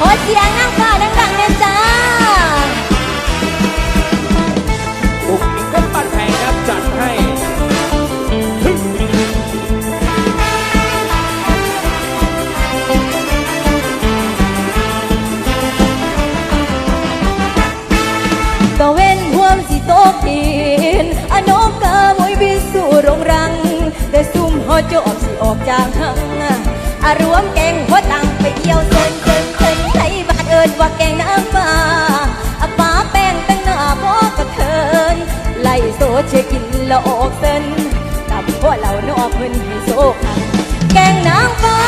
ด้อจ้าเด้ออะขอเสียงนางฟ้าดังๆเด้อจ้าอุกอิงก็ปั้นไทยครับจัดให้ตะเว้นห่วมสิโตกดินอะนกกาหมวยบินสู่โรงรัง แต่ซุ่มหอจอบสิออกจากหังอารวมแกงหัวตังไปเกี่ยวเส้นเส้นเส้นไทยบ้า นเอิญว่าแกงน้ำฟ้าอะป้าแป้งตั้งหน้าพ่อกระเทินไล่โซเชกินแล้วออกเส้นกับพวกเรานอกเพิ่นให้โซคันแกงน้ำฟ้า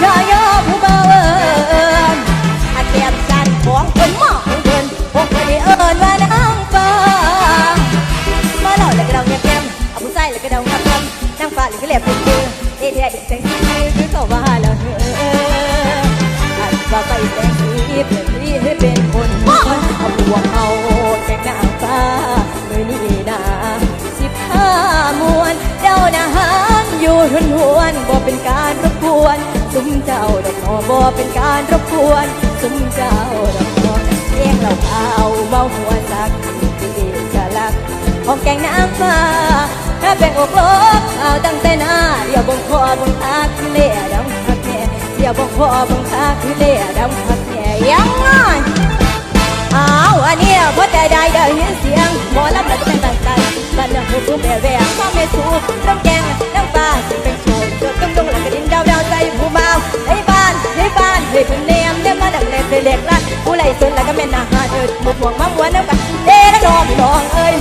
ชายาผู้เบาเอิญอาแก้มจันของเพิ่นหมอของเพิ่นพวกเพิ่นเอิ้นว่านางฟ้ามาเล่าแล้วก็เดาแก้มเอาผู้ใส่แล้วก็เดางับคำนางฟ้าหรือก็แหลบเป็นมือเอเว่าไปแสงสีเปลี่ยนสีให้เป็นคนเอาพวกเอาแกงนางฟ้ามือนี้นาสิบห้ามวนเจ้านาหางอยู่ทนหวนบ่เป็นการรบกวนซุ้มเจ้าดอกหอบ่เป็นการรบกวนซุ้มเจ้าดอกหอเลี้ยงเราขาเมาหัวสักที่เอกลักของแกงนางฟ้าถ้าแบ่งอกลกเอาตั้งแต่หน้าเดี๋ยวบงคอบงทักเล่ดำคักแสียบ่พอบังคาบคือเล่ดำพักแหยังน้อยอ้าวอันนี้พอแต่ได้เด้ยินเสียงหมอลำแล้วจะเป็นต่างใจบ้านเราหูแม่แววพ่อแม่สูน้องแกงน้ำปลาเป็นโชว์จบต้องต้งหลังกระดินดาวดาวใจผู้บ่าวให้บ้านให้บ้านให้คุณแนมเนี่ยมาดังแนมเด็กละผู้ไรสนแล้วก็แม่นาหาเดินหมดห่วงมั่งวันน้ำกันเด้ละน้องนองเอ้ย